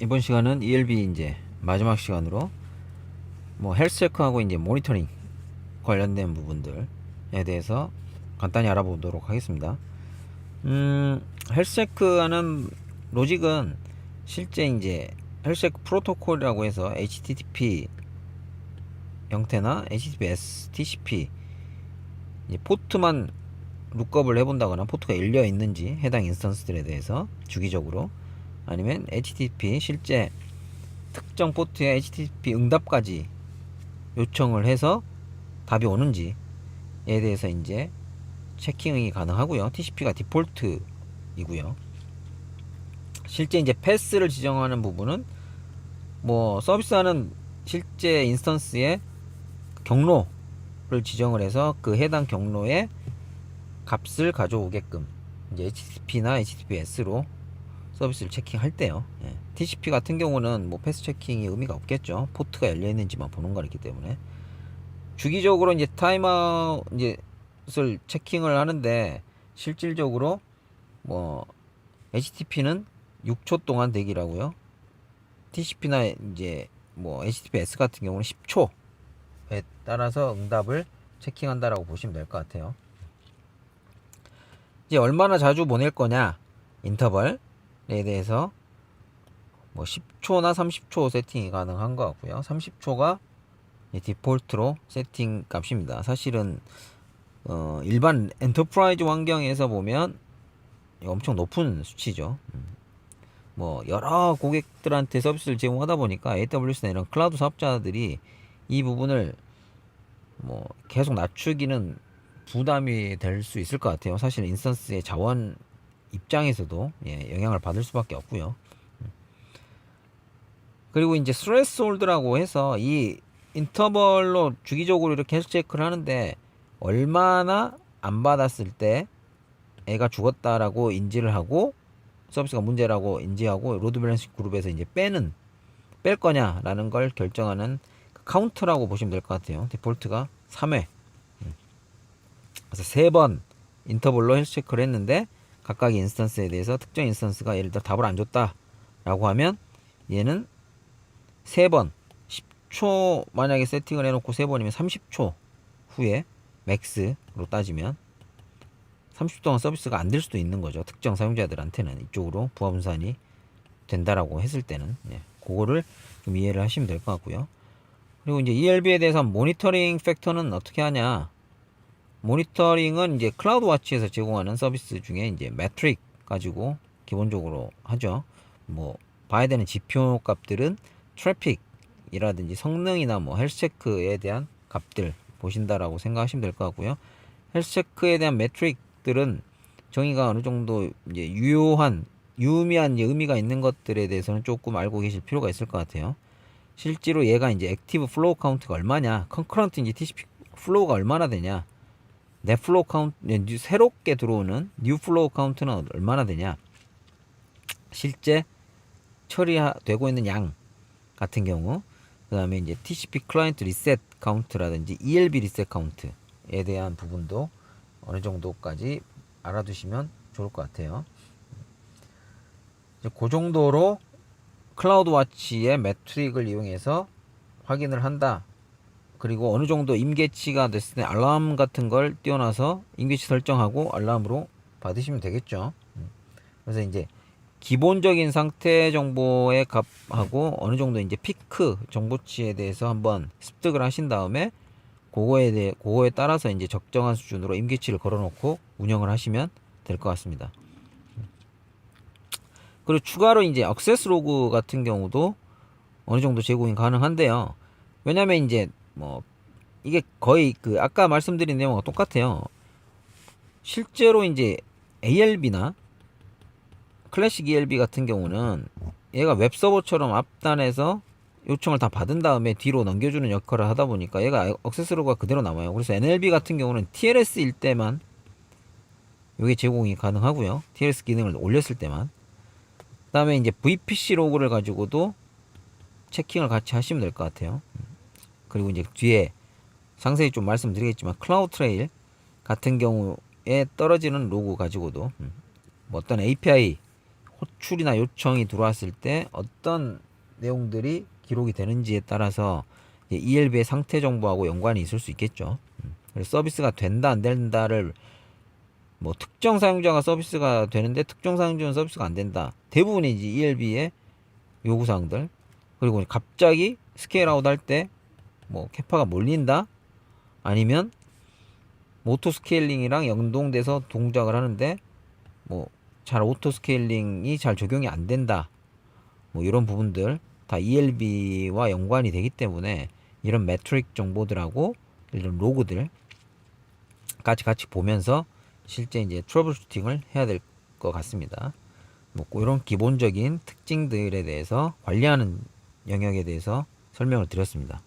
이번 시간은 ELB 이제 마지막 시간으로 뭐 헬스 체크하고 이제 모니터링 관련된 부분들에 대해서 간단히 알아보도록 하겠습니다. 음, 헬스 체크하는 로직은 실제 이제 헬스 체크 프로토콜이라고 해서 HTTP 형태나 HTTPS, TCP 이제 포트만 룩업을 해본다거나 포트가 열려 있는지 해당 인스턴스들에 대해서 주기적으로 아니면 HTTP 실제 특정 포트에 HTTP 응답까지 요청을 해서 답이 오는지에 대해서 이제 체킹이 가능하고요. TCP가 디폴트이고요. 실제 이제 패스를 지정하는 부분은 뭐 서비스하는 실제 인스턴스의 경로를 지정을 해서 그 해당 경로에 값을 가져오게끔 이제 HTTP나 HTTPS로 서비스를 체킹할 때요. 예. TCP 같은 경우는 뭐 패스 체킹이 의미가 없겠죠. 포트가 열려 있는지만 보는 거기 때문에 주기적으로 이제 타임아웃 이제를 체킹을 하는데 실질적으로 뭐 HTTP는 6초 동안 대기라고요. TCP나 이제 뭐 HTTPS 같은 경우는 10초에 따라서 응답을 체킹한다라고 보시면 될 것 같아요. 이제 얼마나 자주 보낼 거냐 인터벌에 대해서 뭐 10초나 30초 세팅이 가능한 것 같고요. 30초가 디폴트로 세팅 값입니다. 사실은 어, 일반 엔터프라이즈 환경에서 보면 엄청 높은 수치죠. 음. 뭐 여러 고객들한테 서비스를 제공하다 보니까 AWS나 이런 클라우드 사업자들이 이 부분을 뭐 계속 낮추기는 부담이 될 수 있을 것 같아요. 사실 인스턴스의 자원 입장에서도 예, 영향을 받을 수밖에 없고요. 음. 그리고 이제 스트레스 홀드라고 해서 이 인터벌로 주기적으로 이렇게 헬스 체크를 하는데 얼마나 안 받았을 때 애가 죽었다라고 인지를 하고 서비스가 문제라고 인지하고 로드 밸런스 그룹에서 이제 빼는 뺄 거냐라는 걸 결정하는 그 카운트라고 보시면 될 것 같아요. 디폴트가 3회. 그래서 세번 인터벌로 헬스 체크를 했는데 각각의 인스턴스에 대해서 특정 인스턴스가 예를 들어 답을 안 줬다 라고 하면 얘는 세 번 10초 만약에 세팅을 해놓고 세 번이면 30초 후에 맥스로 따지면 30초 동안 서비스가 안 될 수도 있는 거죠. 특정 사용자들한테는 이쪽으로 부하 분산이 된다라고 했을 때는 예, 그거를 좀 이해를 하시면 될 것 같고요. 그리고 이제 ELB에 대해서 모니터링 팩터는 어떻게 하냐? 모니터링은 이제 클라우드 와치에서 제공하는 서비스 중에 이제 매트릭 가지고 기본적으로 하죠. 뭐 봐야 되는 지표 값들은 트래픽이라든지 성능이나 뭐 헬스 체크에 대한 값들 보신다라고 생각하시면 될 것 같고요. 헬스 체크에 대한 매트릭들은 정의가 어느 정도 이제 유효한 유의미한 의미가 있는 것들에 대해서는 조금 알고 계실 필요가 있을 것 같아요. 실제로 얘가 이제 액티브 플로우 카운트가 얼마냐, 컨커런트 이제 TCP 플로우가 얼마나 되냐, 넷 플로우 카운트 새롭게 들어오는 뉴 플로우 카운트는 얼마나 되냐, 실제 처리되고 있는 양 같은 경우, 그 다음에 이제 TCP 클라이언트 리셋 카운트라든지 ELB 리셋 카운트에 대한 부분도 어느 정도까지 알아두시면 좋을 것 같아요. 이제 그 정도로 클라우드 와치의 매트릭을 이용해서 확인을 한다. 그리고 어느 정도 임계치가 됐을 때 알람 같은 걸 띄워놔서 임계치 설정하고 알람으로 받으시면 되겠죠. 음. 그래서 이제 기본적인 상태 정보의 값하고 어느 정도 이제 피크 정보치에 대해서 한번 습득을 하신 다음에 그거에 대해 그거에 따라서 이제 적정한 수준으로 임계치를 걸어놓고 운영을 하시면 될 것 같습니다. 그리고 추가로 이제 액세스 로그 같은 경우도 어느 정도 제공이 가능한데요. 왜냐면 이제 뭐 이게 거의 그 아까 말씀드린 내용과 똑같아요. 실제로 이제 ALB나 클래식 ELB 같은 경우는 얘가 웹서버처럼 앞단에서 요청을 다 받은 다음에 뒤로 넘겨주는 역할을 하다 보니까 얘가 액세스 로그가 그대로 남아요. 그래서 NLB 같은 경우는 TLS일 때만 이게 제공이 가능하고요. TLS 기능을 올렸을 때만. 그다음에 이제 VPC 로그를 가지고도 체킹을 같이 하시면 될 것 같아요. 그리고 이제 뒤에 상세히 좀 말씀드리겠지만 클라우드 트레일 같은 경우에 떨어지는 로그 가지고도 뭐 어떤 API 호출이나 요청이 들어왔을 때 어떤 내용들이 기록이 되는지에 따라서 ELB의 상태 정보하고 연관이 있을 수 있겠죠. 음. 그래서 서비스가 된다 안 된다를 뭐 특정 사용자가 서비스가 되는데 특정 사용자는 서비스가 안 된다. 대부분이 이제 ELB의 요구 사항들 그리고 갑자기 스케일 아웃 할 때 뭐 캐파가 몰린다 아니면 오토 스케일링이랑 연동돼서 동작을 하는데 뭐 잘 오토 스케일링이 잘 적용이 안 된다. 뭐 이런 부분들 다 ELB와 연관이 되기 때문에 이런 매트릭 정보들하고 이런 로그들 같이 같이 보면서 실제 이제 트러블 슈팅을 해야 될 것 같습니다. 뭐 이런 기본적인 특징들에 대해서 관리하는 영역에 대해서 설명을 드렸습니다.